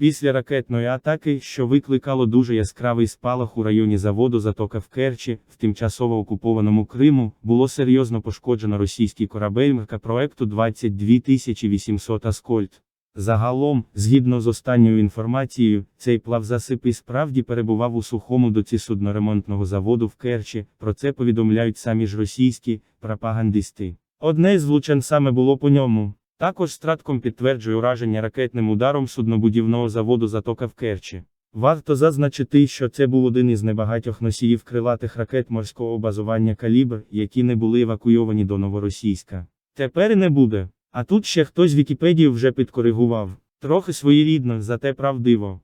Після ракетної атаки, що викликало дуже яскравий спалах у районі заводу Затока в Керчі, в тимчасово окупованому Криму, було серйозно пошкоджено російський корабель МК проекту 22800 Аскольд. Загалом, згідно з останньою інформацією, цей плавзасип і справді перебував у сухому доці судноремонтного заводу в Керчі, про це повідомляють самі ж російські пропагандисти. Одне з влучань саме було по ньому. Також Стратком підтверджує ураження ракетним ударом суднобудівного заводу Затока в Керчі. Варто зазначити, що це був один із небагатьох носіїв крилатих ракет морського базування «Калібр», які не були евакуйовані до Новоросійська. Тепер і не буде. А тут ще хтось Вікіпедію вже підкоригував. Трохи своєрідно, зате правдиво.